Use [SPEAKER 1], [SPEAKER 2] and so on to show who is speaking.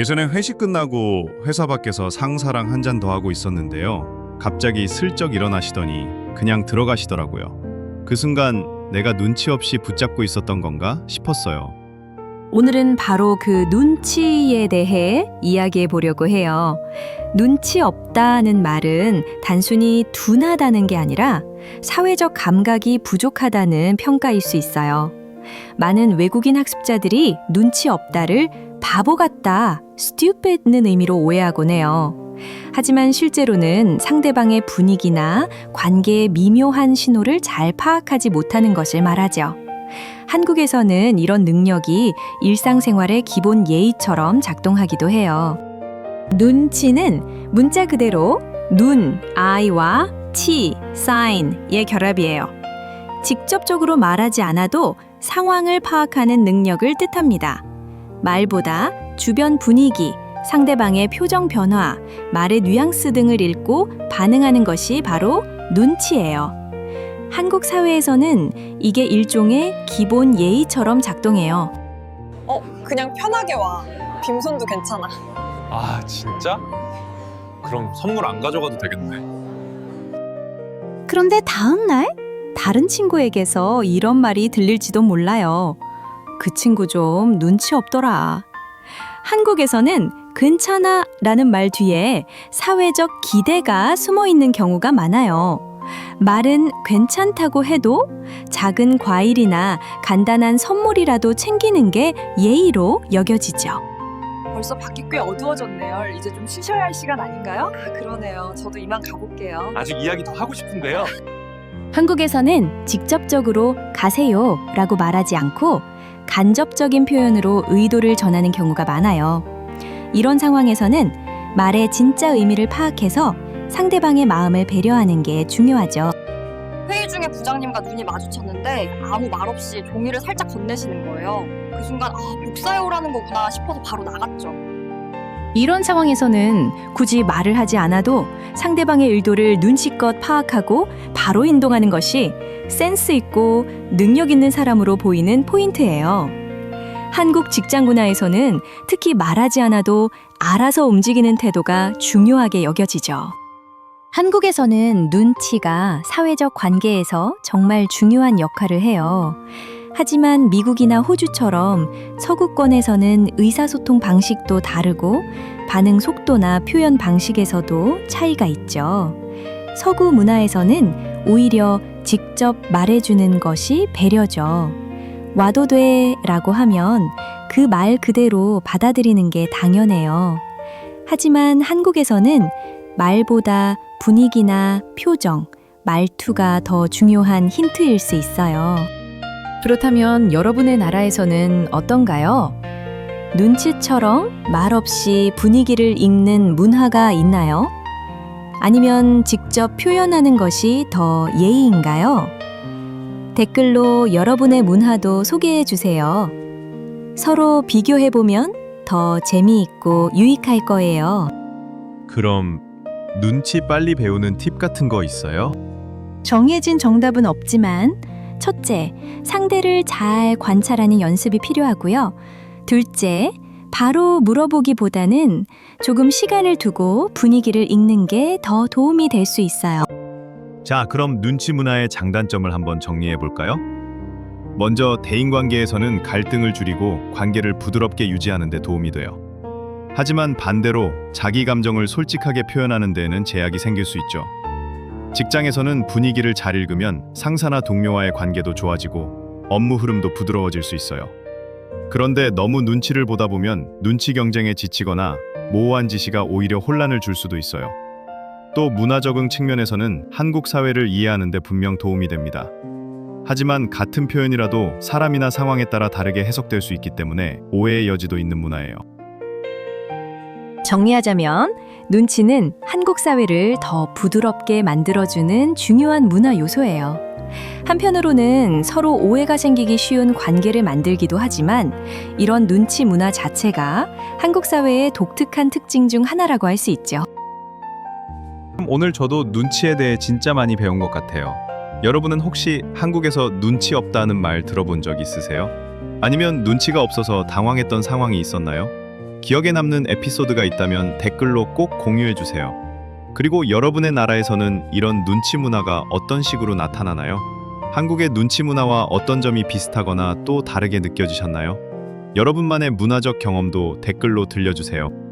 [SPEAKER 1] 예전에 회식 끝나고 회사 밖에서 상사랑 한 잔 더 하고 있었는데요. 갑자기 슬쩍 일어나시더니 그냥 들어가시더라고요. 그 순간 내가 눈치 없이 붙잡고 있었던 건가 싶었어요.
[SPEAKER 2] 오늘은 바로 그 눈치에 대해 이야기해 보려고 해요. 눈치 없다는 말은 단순히 둔하다는 게 아니라 사회적 감각이 부족하다는 평가일 수 있어요. 많은 외국인 학습자들이 눈치 없다를 바보 같다, stupid는 의미로 오해하곤 해요. 하지만 실제로는 상대방의 분위기나 관계의 미묘한 신호를 잘 파악하지 못하는 것을 말하죠. 한국에서는 이런 능력이 일상생활의 기본 예의처럼 작동하기도 해요. 눈치는 문자 그대로 눈, eye와 티, sign의 결합이에요. 직접적으로 말하지 않아도 상황을 파악하는 능력을 뜻합니다. 말보다 주변 분위기, 상대방의 표정 변화, 말의 뉘앙스 등을 읽고 반응하는 것이 바로 눈치예요. 한국 사회에서는 이게 일종의 기본 예의처럼 작동해요.
[SPEAKER 3] 어, 그냥 편하게 와. 빈손도 괜찮아.
[SPEAKER 4] 아 진짜? 그럼 선물 안 가져가도 되겠네.
[SPEAKER 2] 그런데 다음 날 다른 친구에게서 이런 말이 들릴지도 몰라요. 그 친구 좀 눈치 없더라. 한국에서는 괜찮아 라는 말 뒤에 사회적 기대가 숨어 있는 경우가 많아요. 말은 괜찮다고 해도 작은 과일이나 간단한 선물이라도 챙기는 게 예의로 여겨지죠.
[SPEAKER 3] 벌써 밖이 꽤 어두워졌네요. 이제 좀 쉬셔야 할 시간 아닌가요? 아, 그러네요. 저도 이만 가볼게요.
[SPEAKER 4] 아직 이야기 더 하고 싶은데요.
[SPEAKER 2] 한국에서는 직접적으로 가세요 라고 말하지 않고 간접적인 표현으로 의도를 전하는 경우가 많아요. 이런 상황에서는 말의 진짜 의미를 파악해서 상대방의 마음을 배려하는 게 중요하죠.
[SPEAKER 3] 회의 중에 부장님과 눈이 마주쳤는데 아무 말 없이 종이를 살짝 건네시는 거예요. 그 순간 아, 복사해 오라는 거구나 싶어서 바로 나갔죠.
[SPEAKER 2] 이런 상황에서는 굳이 말을 하지 않아도 상대방의 의도를 눈치껏 파악하고 바로 행동하는 것이 센스 있고 능력 있는 사람으로 보이는 포인트예요. 한국 직장 문화에서는 특히 말하지 않아도 알아서 움직이는 태도가 중요하게 여겨지죠. 한국에서는 눈치가 사회적 관계에서 정말 중요한 역할을 해요. 하지만 미국이나 호주처럼 서구권에서는 의사소통 방식도 다르고 반응 속도나 표현 방식에서도 차이가 있죠. 서구 문화에서는 오히려 직접 말해주는 것이 배려죠. 와도 돼 라고 하면 그 말 그대로 받아들이는 게 당연해요. 하지만 한국에서는 말보다 분위기나 표정, 말투가 더 중요한 힌트일 수 있어요. 그렇다면 여러분의 나라에서는 어떤가요? 눈치처럼 말없이 분위기를 읽는 문화가 있나요? 아니면 직접 표현하는 것이 더 예의인가요? 댓글로 여러분의 문화도 소개해 주세요. 서로 비교해 보면 더 재미있고 유익할 거예요.
[SPEAKER 1] 그럼 눈치 빨리 배우는 팁 같은 거 있어요?
[SPEAKER 2] 정해진 정답은 없지만 첫째, 상대를 잘 관찰하는 연습이 필요하고요. 둘째, 바로 물어보기보다는 조금 시간을 두고 분위기를 읽는 게 더 도움이 될 수 있어요.
[SPEAKER 1] 자, 그럼 눈치 문화의 장단점을 한번 정리해 볼까요? 먼저 대인 관계에서는 갈등을 줄이고 관계를 부드럽게 유지하는 데 도움이 돼요. 하지만 반대로 자기 감정을 솔직하게 표현하는 데에는 제약이 생길 수 있죠. 직장에서는 분위기를 잘 읽으면 상사나 동료와의 관계도 좋아지고 업무 흐름도 부드러워질 수 있어요. 그런데 너무 눈치를 보다 보면 눈치 경쟁에 지치거나 모호한 지시가 오히려 혼란을 줄 수도 있어요. 또 문화 적응 측면에서는 한국 사회를 이해하는 데 분명 도움이 됩니다. 하지만 같은 표현이라도 사람이나 상황에 따라 다르게 해석될 수 있기 때문에 오해의 여지도 있는 문화예요.
[SPEAKER 2] 정리하자면 눈치는 한국 사회를 더 부드럽게 만들어주는 중요한 문화 요소예요. 한편으로는 서로 오해가 생기기 쉬운 관계를 만들기도 하지만 이런 눈치 문화 자체가 한국 사회의 독특한 특징 중 하나라고 할 수 있죠.
[SPEAKER 1] 오늘 저도 눈치에 대해 진짜 많이 배운 것 같아요. 여러분은 혹시 한국에서 눈치 없다는 말 들어본 적 있으세요? 아니면 눈치가 없어서 당황했던 상황이 있었나요? 기억에 남는 에피소드가 있다면 댓글로 꼭 공유해 주세요. 그리고 여러분의 나라에서는 이런 눈치 문화가 어떤 식으로 나타나나요? 한국의 눈치 문화와 어떤 점이 비슷하거나 또 다르게 느껴지셨나요? 여러분만의 문화적 경험도 댓글로 들려주세요.